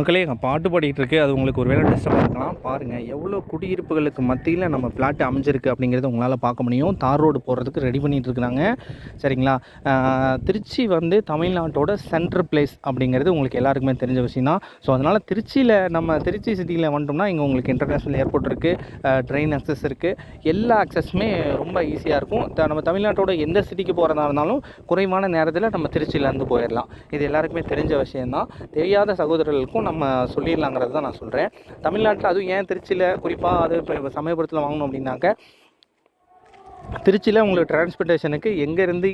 மக்களே எங்கள் பாட்டு பாடிக்கிட்டு இருக்கு. அது உங்களுக்கு ஒரு வேலை டிஸ்டர்பாக இருக்கலாம் பாருங்கள் எவ்வளோ குடியிருப்புகளுக்கு மத்தியில் நம்ம ஃப்ளாட் அமைஞ்சிருக்கு அப்படிங்கிறத உங்களால் பார்க்க முடியும். தார் ரோடு போடுறதுக்கு ரெடி பண்ணிகிட்டு இருக்கிறாங்க சரிங்களா? திருச்சி வந்து தமிழ்நாட்டோட சென்ட்ரல் பிளேஸ் அப்படிங்கிறது உங்களுக்கு எல்லாருக்குமே தெரிஞ்ச விஷயம் தான். ஸோ அதனால் திருச்சியில் நம்ம திருச்சி சிட்டியில் வந்துட்டோம்னா இங்கே உங்களுக்கு இன்டர்நேஷ்னல் ஏர்போர்ட் இருக்குது ட்ரெயின் அக்சஸ் இருக்குது எல்லா அக்சஸுமே ரொம்ப ஈஸியாக இருக்கும். த- நம்ம தமிழ்நாட்டோட எந்த சிட்டிக்கு போகிறதா இருந்தாலும் குறைவான நேரத்தில் நம்ம திருச்சியிலேருந்து போயிடலாம் இது எல்லாருக்குமே தெரிஞ்ச விஷயந்தான் தெரியாத சகோதரர்களுக்கும் நம்ம சொல்லிடலாங்கிறது தான் நான் சொல்கிறேன் தமிழ்நாட்டில் அதுவும் ஏன் திருச்சியில் குறிப்பாக அது இப்போ சமயபுரத்தில் வாங்கணும் அப்படின்னாக்க திருச்சியில் உங்களுக்கு டிரான்ஸ்போர்ட்டேஷனுக்கு எங்கேருந்து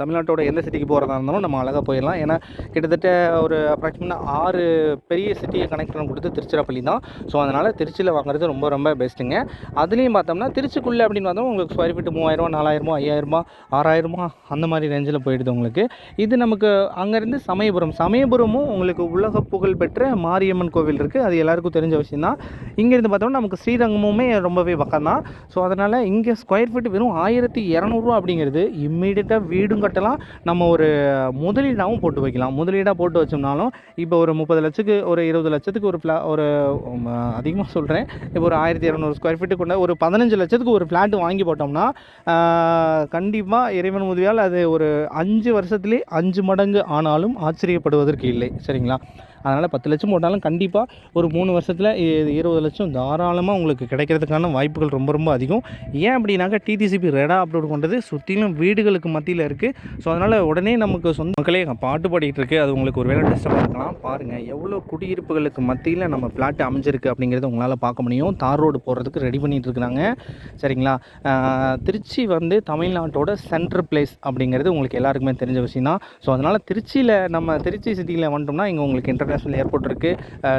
தமிழ்நாட்டோட எந்த சிட்டிக்கு போகிறதா இருந்தாலும் நம்ம அழகாக போயிடலாம். ஏன்னா கிட்டத்தட்ட ஒரு அப்ராக்சிமேட்டாக ஆறு பெரிய சிட்டியை கனெக்ட் பண்ணி கொடுத்து திருச்சிராப்பள்ளி தான். ஸோ அதனால் திருச்சியில் வாங்குறது ரொம்ப ரொம்ப பெஸ்ட்டுங்க அதுலேயும் பார்த்தோம்னா திருச்சிக்குள்ளே அப்படின்னு பார்த்தோம் உங்களுக்கு ஸ்கொயர் ஃபீட் மூவாயிரரூவா நாலாயிரரூபா ஐயாயிரரூபா ஆறாயிரரூபா அந்த மாதிரி ரேஞ்சில் போயிடுது உங்களுக்கு. இது நமக்கு அங்கேருந்து சமயபுரம். சமயபுரமும் உங்களுக்கு உலக புகழ் பெற்ற மாரியம்மன் கோவில் இருக்குது அது எல்லாருக்கும் தெரிஞ்ச விஷயம் தான். இங்கேருந்து பார்த்தோம்னா நமக்கு ஸ்ரீரங்கமுமே ரொம்பவே பக்கம் தான். ஸோ அதனால் இங்கே ஸ்கொயர் ஃபீட் வெறும் ஆயிரத்தி இரநூறுவா அப்படிங்கிறது இம்மீடியட்டாக வீடும் கட்டலாம். நம்ம ஒரு முதலீடாகவும் போட்டு வைக்கலாம். முதலீடாக போட்டு வச்சோம்னாலும் இப்போ ஒரு முப்பது லட்சத்துக்கு ஒரு இருபது லட்சத்துக்கு ஒரு ஃப்ளா ஒரு அதிகமாக சொல்கிறேன் இப்போ ஒரு ஆயிரத்தி இரநூறு ஸ்கொயர் ஃபீட்டு கொண்ட ஒரு பதினஞ்சு லட்சத்துக்கு ஒரு ஃப்ளாட் வாங்கி போட்டோம்னா கண்டிப்பாக இறைவன் உதவியால் அது ஒரு அஞ்சு வருஷத்துலேயே அஞ்சு மடங்கு ஆனாலும் ஆச்சரியப்படுவதற்கு இல்லை. சரிங்களா? அதனால் பத்து லட்சம் போட்டாலும் கண்டிப்பாக ஒரு மூணு வருஷத்தில் இருபது லட்சம் தாராளமாக உங்களுக்கு கிடைக்கிறதுக்கான வாய்ப்புகள் ரொம்ப ரொம்ப அதிகம். ஏன் அப்படின்னாக்கா டிடிசிபி ரெடா அப்லோட் பண்ணுறது சுற்றிலும் வீடுகளுக்கு மத்தியில் இருக்குது ஸோ அதனால் உடனே நமக்கு சொந்த மக்களே பாட்டு பாடிட்டு இருக்கு. அது உங்களுக்கு ஒரு வேலை டிஸ்டர்பாக இருக்கலாம் பாருங்கள் எவ்வளோ குடியிருப்புகளுக்கு மத்தியில் நம்ம ஃப்ளாட் அமைஞ்சிருக்கு அப்படிங்கிறத உங்களால் பார்க்க முடியும். தார் ரோடு போடுறதுக்கு ரெடி பண்ணிகிட்டு இருக்கிறாங்க சரிங்களா? திருச்சி வந்து தமிழ்நாட்டோட சென்ட்ரல் பிளேஸ் அப்படிங்கிறது உங்களுக்கு எல்லாருக்குமே தெரிஞ்ச விஷயம் தான் ஸோ அதனால் திருச்சியில் நம்ம திருச்சி சிட்டியில் வந்துட்டோம்னா இங்கே உங்களுக்கு இன்டர்நேஷ்னல் ஏர்போர்ட் இருக்குது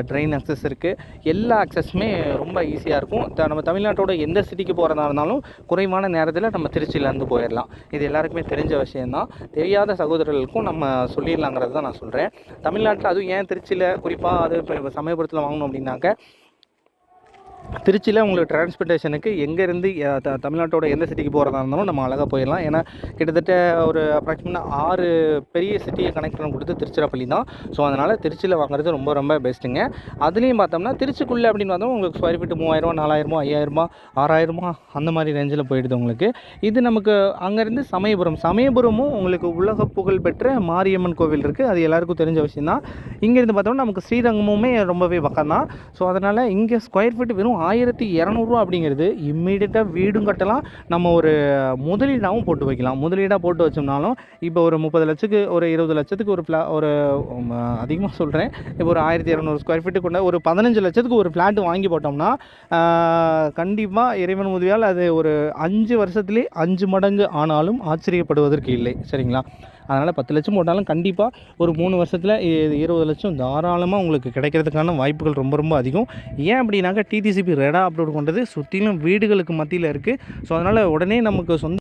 ட்ரெயின் அக்சஸ் இருக்குது எல்லா அக்சஸுமே ரொம்ப ஈஸியாக இருக்கும். த- நம்ம தமிழ்நாட்டோட எந்த சிட்டிக்கு போகிறதா இருந்தாலும் குறைவான நேரத்தில் நம்ம திருச்சியிலேருந்து போயிடலாம் இது எல்லாருக்குமே தெரிஞ்ச விஷயம்தான். தெரியாத சகோதரர்களுக்கும் நம்ம சொல்லிடலாங்கிறது தான் நான் சொல்கிறேன் தமிழ்நாட்டில் அதுவும் ஏன் திருச்சியில் குறிப்பாக அது இப்போ சமயபுரத்தில் வாங்கணும் அப்படின்னாக்க திருச்சியில் உங்களுக்கு டிரான்ஸ்போர்ட்டேஷனுக்கு எங்கேருந்து தமிழ்நாட்டோட எந்த சிட்டிக்கு போகிறதா இருந்தாலும் நம்ம அழகாக போயிடலாம். ஏன்னா கிட்டத்தட்ட ஒரு அப்ராக்சிமேட் ஆறு பெரிய சிட்டியை கனெக்ட் பண்ண கொடுத்து திருச்சிராப்பள்ளி தான். ஸோ அதனால் திருச்சியில் வாங்குறது ரொம்ப ரொம்ப பெஸ்ட்டுங்க அதுலேயும் பார்த்தோம்னா திருச்சிக்குள்ளே அப்படின்னு பார்த்தோம் உங்களுக்கு ஸ்கொயர் ஃபீட் மூவாயிரரூவா நாலாயிரமா ஐயாயிரமா ஆறாயிரமா அந்த மாதிரி ரேஞ்சில் போயிடுது உங்களுக்கு. இது நமக்கு அங்கேருந்து சமயபுரம். சமயபுரமும் உங்களுக்கு உலக புகழ் பெற்ற மாரியம்மன் கோவில் இருக்குது அது எல்லாருக்கும் தெரிஞ்ச விஷயம் தான். இங்கேருந்து பார்த்தோம்னா நமக்கு ஸ்ரீரங்கமுமே ரொம்பவே பக்கம் தான். ஸோ அதனால் இங்கே ஸ்கொயர் ஃபீட் வெறும் ஆயிரத்தி இரநூறுவா அப்படிங்கிறது இம்மீடியட்டாக வீடும் கட்டலாம். நம்ம ஒரு முதலீடாகவும் போட்டு வைக்கலாம். முதலீடாக போட்டு வச்சோம்னாலும் இப்போ ஒரு முப்பது லட்சத்துக்கு ஒரு இருபது லட்சத்துக்கு ஒரு ஃப்ளா ஒரு அதிகமாக சொல்கிறேன் இப்போ ஒரு ஆயிரத்தி இரநூறு ஸ்கொயர் ஃபீட்டு கொண்ட ஒரு பதினஞ்சு லட்சத்துக்கு ஒரு ஃப்ளாட் வாங்கி போட்டோம்னா கண்டிப்பாக இறைவன் உதவியால் அது ஒரு அஞ்சு வருஷத்துலேயே அஞ்சு மடங்கு ஆனாலும் ஆச்சரியப்படுவதற்கு இல்லை. சரிங்களா? அதனால் பத்து லட்சம் போட்டாலும் கண்டிப்பாக ஒரு மூணு வருஷத்தில் இருபது லட்சம் தாராளமாக உங்களுக்கு கிடைக்கிறதுக்கான வாய்ப்புகள் ரொம்ப ரொம்ப அதிகம். ஏன் அப்படின்னாக்கா டிடிசிபி ரெடா அப்லோட் பண்ணுறது சுற்றிலும் வீடுகளுக்கு மத்தியில் இருக்குது ஸோ அதனால் உடனே நமக்கு சொந்த